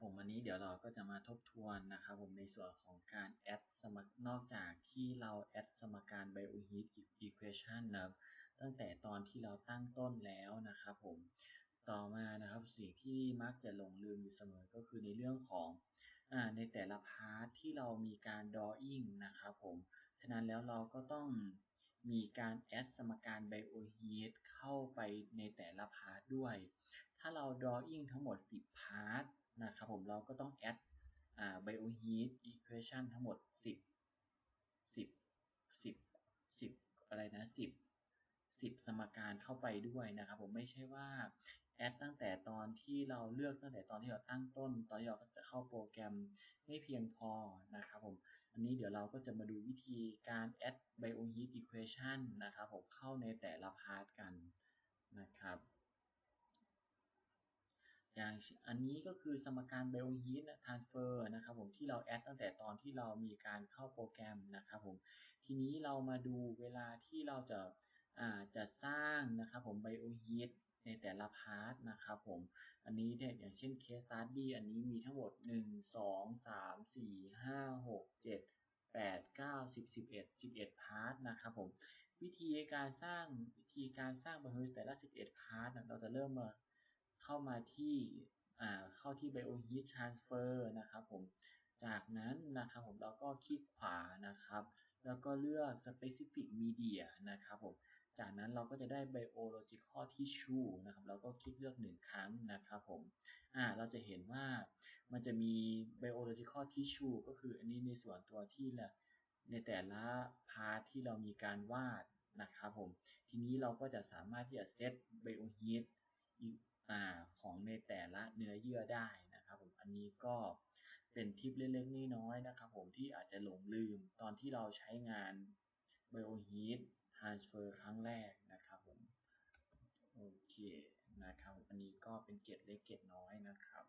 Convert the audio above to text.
ผมอันนี้เดี๋ยวเราก็จะมาทบทวนนะครับผมในส่วนของการแอดสมนอกจากที่เราแอดสมการ bioheat equation นะครับตั้งแต่ตอนที่เราตั้งต้นแล้วนะครับผมต่อมานะครับสิ่งที่มักจะหลงลืมอยู่เสมอก็คือในเรื่องของอในแต่ละพาร์ทที่เรามีการ drawing นะครับผมฉะนั้นแล้วเราก็ต้อง มีการแอดสมการไบโอเฮทเข้าไปในแต่ละพาร์ทด้วย ถ้าเรา drawing ทั้งหมด 10 พาร์ทนะครับผมเราก็ต้องแอดไบโอเฮดอีควอชันทั้งหมด 10 10 10 10 อะไรนะ 10 10 สมการเข้าไปด้วยนะครับผมไม่ใช่ว่า แอดตั้งแต่ตอนที่เราเลือกตั้งแต่ตอนที่เราตั้งต้น ตอนที่เราจะเข้าโปรแกรมไม่เพียงพอนะครับผม อันนี้เดี๋ยวเราก็จะมาดูวิธีการ add bioheat equation นะครับผมเข้าในแต่ละพาร์ทกันนะครับอย่างอันนี้ก็คือสมการ bioheat transfer นะครับผมที่เราแอดตั้งแต่ตอนที่เรามีการเข้าโปรแกรมนะครับผมทีนี้เรามาดูเวลาที่เราจะอ่าจะสร้างนะครับผม bioheat ในแต่ละพาร์ทนะครับผม อันนี้เนี่ยอย่างเช่น case study อันนี้มีทั้งหมด 1 2 3 4 5 6 7 8 9 10 11 11พาร์ทนะครับผมวิธีการสร้างวิธีการสร้าง bioheat แต่ละ 11พาร์ทเราจะเริ่มมาเข้ามาที่เข้าที่ bioheat transfer นะครับผม จากนั้นนะครับผมเราก็คลิกขวานะครับ แล้วก็เลือก specific media นะครับผม จากนั้นเราก็จะได้ biological tissue นะครับเราก็คลิกเลือกหนึ่งครั้งนะครับผม อ่า เราจะเห็นว่ามันจะมี biological tissue ก็คืออันนี้ในส่วนตัวที่ละในแต่ละพาร์ทที่เรามีการวาดนะครับผม ทีนี้เราก็จะสามารถที่จะเซต bioheat อ่าของในแต่ละเนื้อเยื่อได้นะครับผม อันนี้ก็ เป็นทิปเล็กๆน้อยๆนะครับผมที่อาจจะหลงลืมตอนที่เราใช้งาน bioheat transfer ครั้งแรกนะครับผมโอเคนะครับอันนี้ก็เป็นเกร็ดเล็กเกร็ดน้อยนะครับ